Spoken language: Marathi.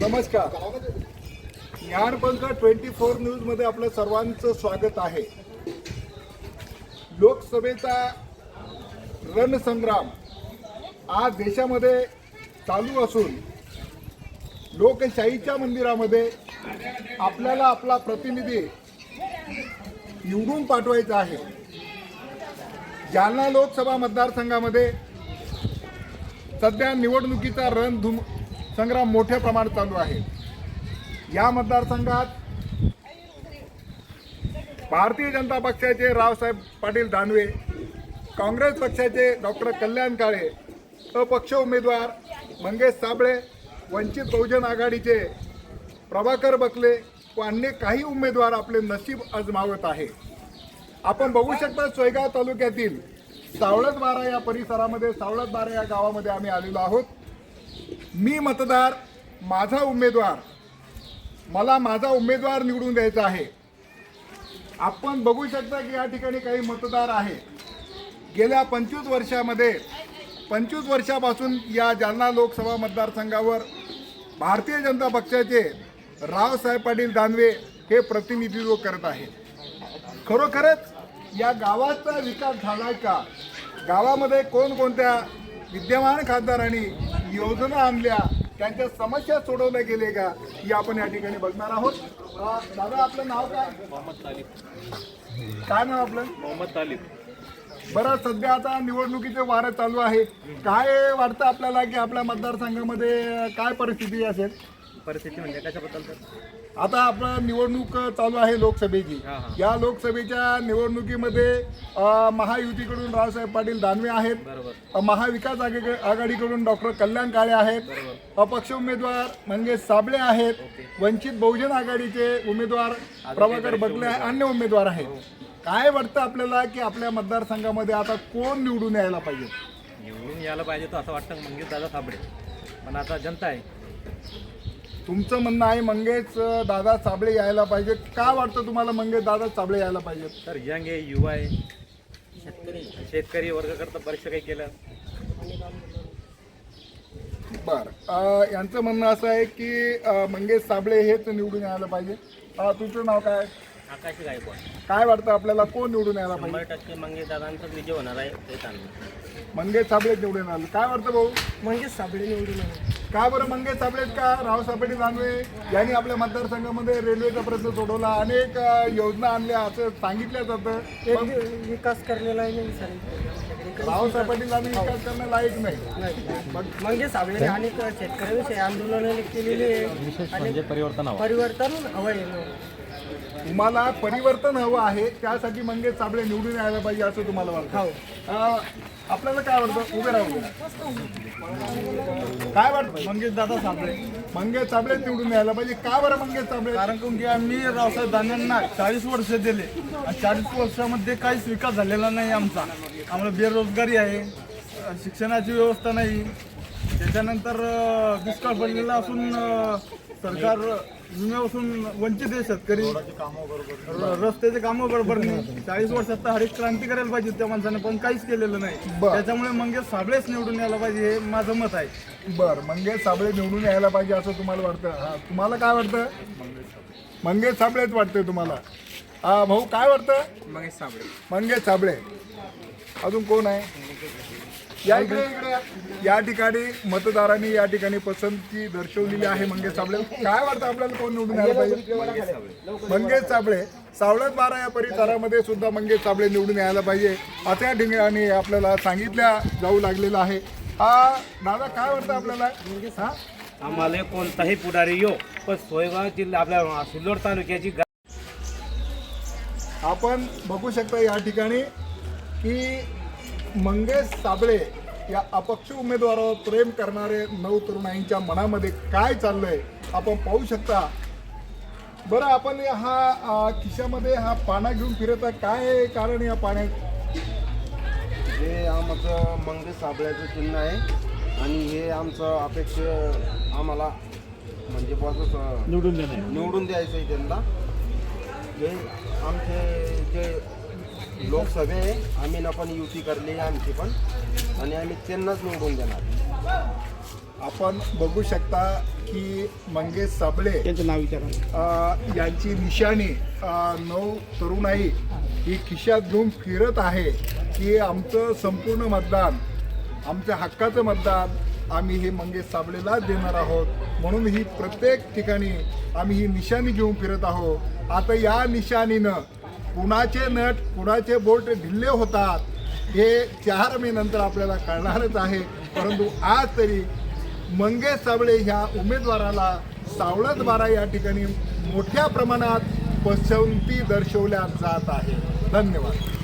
नमस्कार. ज्ञानपंख ट्वेंटी फोर न्यूजमध्ये आपलं सर्वांचं स्वागत आहे. लोकसभेचा रणसंग्राम आज देशामध्ये चालू असून लोकशाहीच्या मंदिरामध्ये आपल्याला आपला प्रतिनिधी निवडून पाठवायचा आहे. जालना लोकसभा मतदारसंघामध्ये सध्या निवडणुकीचा रणधुम संग्राम मोठ्या प्रमाणात चालू आहे. या मतदारसंघात भारतीय जनता पक्षाचे रावसाहेब पाटील दानवे काँग्रेस पक्षाचे डॉक्टर कल्याण काळे अपक्ष उमेदवार मंगेश साबळे वंचित बहुजन आघाडीचे प्रभाकर बकले व अन्य काही उमेदवार आपले नशीब आजमावत आहे. आपण बघू शकता सोयगाव तालुक्यातील सावळत बारा या परिसरामध्ये सावळत बारा या गावामध्ये आम्ही आलेलो आहोत. मी मतदार माझा उमेदवार मला माझा उमेदवार निवडून द्यायचा आहे. आपण बघू शकता की या ठिकाणी काही मतदार आहे. गेल्या पंचवीस वर्षामध्ये पंचवीस वर्षापासून या जालना लोकसभा मतदारसंघावर भारतीय जनता पक्षाचे रावसाहेब पाटील दानवे हे प्रतिनिधित्व करत आहेत. खरोखरच या गावाचा विकास झाला का? गावामध्ये कोणकोणत्या विद्यमान खासदारांनी योजना आणल्या? त्यांच्या समस्या सोडवल्या गेले का? ही आपण या ठिकाणी बघणार आहोत. दादा आपलं नाव काय? मोहम्मद तालिब. काय नाव आपलं? मोहम्मद तालिब. बरं सध्या आता निवडणुकीचे वारं चालू आहे काय वाटतं आपल्याला की आपल्या मतदारसंघामध्ये काय परिस्थिती असेल? परिस्थिती म्हणजे कशाबद्दल तर? आता आपलं निवडणूक चालू आहे लोकसभेची. हा, हा. या लोकसभेच्या निवडणुकीमध्ये अं, महायुतीकडून रावसाहेब पाटील दानवे आहेत. बरोबर. अं, महाविकास आघाडी- आघाडीकडून डॉक्टर कल्याण काळे आहेत. बरोबर. अपक्ष उमेदवार मंगेश साबळे आहेत. ओके. वंचित बहुजन आघाडीचे उमेदवार प्रभाकर आहे, अन्य उमेदवार आहेत. हो. काय वाटतं आपल्याला की आपल्या मतदारसंघामध्ये आता कोण निवडून यायला पाहिजे? निवडून यायला पाहिजे तर असं वाटतं मंगेश दादा साबळे पण आता जनता आहे. तुमचं म्हणणं आहे मंगेश दादा साबळे यायला पाहिजे का वाटतं तुम्हाला मंगेश दादा साबळे यायला पाहिजे तर यंग आहे युवा आहे. शेतकरी शेतकरी वर्ग करता बरेचसं काही केलं. बर. यांचं म्हणणं असं आहे की अं, मंगेश साबळे हेच निवडून यायला पाहिजे अं, तुमचं नाव काय? आकाश गायकवाड काय वाटतं आपल्याला? कोण निवडून यायला पाहिजे? शंभर टक्के मंगेश दादांचं विजय होणार आहे ते चांगलं मंगेश साबळे निवडून आलं. काय वाटतं भाऊ? मंगेश साबळे निवडून का बरं मंगेश साबळेत का? रावसाहेब पाटील दानवे यांनी आपल्या मतदारसंघामध्ये रेल्वेचा प्रश्न सोडवला. अनेक अ, योजना आणल्या असं सांगितलं जातं पण विकास करलेला आहे नाही सर. रावसाहेब पाटील दानवे विकास करणं लायक नाही. मग मंगेश साबळेने अनेक शेतकऱ्यांविषयी आंदोलन केलेले आहे. आणि परिवर्तन परिवर्तन हवं आहे तुम्हाला परिवर्तन हवं आहे त्यासाठी मंगेश साबळे निवडून यायला पाहिजे असं तुम्हाला वाटतं? हो. अ, आपल्याला काय वाटतं? उभे राहू काय वाटतं? मंगेश दादा साबळे मंगेश साबळे निवडून यायला पाहिजे. का बरं मंगेश साबळे कारण की आम्ही रावसाहेब दानवेंना चाळीस वर्ष दिले. आणि चाळीस वर्षामध्ये काहीच विकास झालेला नाही आमचा. आम्हाला बेरोजगारी आहे शिक्षणाची व्यवस्था नाही. त्याच्यानंतर अ, दुष्काळ पडलेला असून अ, सरकार विम्यापासून वंचित आहे शेतकरी. रस्त्याचे कामं बरोबर नाही. चाळीस वर्षात तर हरित क्रांती करायला पाहिजे त्या माणसाने पण काहीच केलेलं नाही. बरं. त्याच्यामुळे मंगेश साबळेच निवडून यायला पाहिजे हे माझं मत आहे. बर मंगेश साबळे निवडून यायला पाहिजे असं तुम्हाला वाटतं? हा तुम्हाला काय वाटतं? मंगेश साबळेच वाटतंय तुम्हाला. हा भाऊ काय वाटतं? मंगेश साबळे. मंगेश साबळे. अजून कोण आहे? या इकडे या. ठिकाणी मतदारांनी या ठिकाणी पसंती दर्शवलेली आहे मंगेश साबळे. काय वाटतं आपल्याला कोण निवडून यायला पाहिजे? मंगेश साबळे. सावळत बारा या परिसरामध्ये सुद्धा मंगेश साबळे निवडून यायला पाहिजे. असं या ठिकाणी आपल्याला सांगितल्या जाऊ लागलेलं आहे. हा दादा काय वाटतं आपल्याला? हा? आम्हाला कोणताही पुढारी येऊ पण सोयगाव जिल्हा आपल्या सिल्लोड तालुक्याची आपण बघू शकता या ठिकाणी की मंगेश साबळे या अपक्ष उमेदवारावर प्रेम करणारे नऊ तरुणाईंच्या मनामध्ये काय चाललंय आपण पाहू शकता. बरं आपण हा खिशामध्ये हा पाना घेऊन फिरत आहे. काय आहे कारण या पाण्यात? हे आमचं मंगेश साबळ्याचं चिन्ह आहे आणि हे आमचं अपेक्ष आम्हाला म्हणजे बॉस निवडून निवडून द्यायचं आहे. त्यांना हे आमचे जे लोकसभे आम्ही ना पण युती करली आहे आमची पण. आणि आम्ही त्यांनाच निवडून देणार. आपण बघू शकता की मंगेश साबळे त्यांचं नाव विचारा. अ, यांची निशाणी नऊ तरुणाई ही खिशात घेऊन फिरत आहे की आमचं संपूर्ण मतदान आमच्या हक्काचं मतदान आम्ही हे मंगेश साबळेला देणार आहोत. म्हणून ही प्रत्येक ठिकाणी आम्ही ही निशाणी घेऊन फिरत आहोत. आता या निशाणीनं कुणाचे नट कुणाचे बोट ढिल्ले होतात हे चार मे नंतर आपल्याला कळणारच आहे. परंतु आज तरी मंगेश साबळे ह्या उमेदवाराला सावळत बारा या ठिकाणी मोठ्या प्रमाणात पसंती दर्शवल्या जात आहे. धन्यवाद.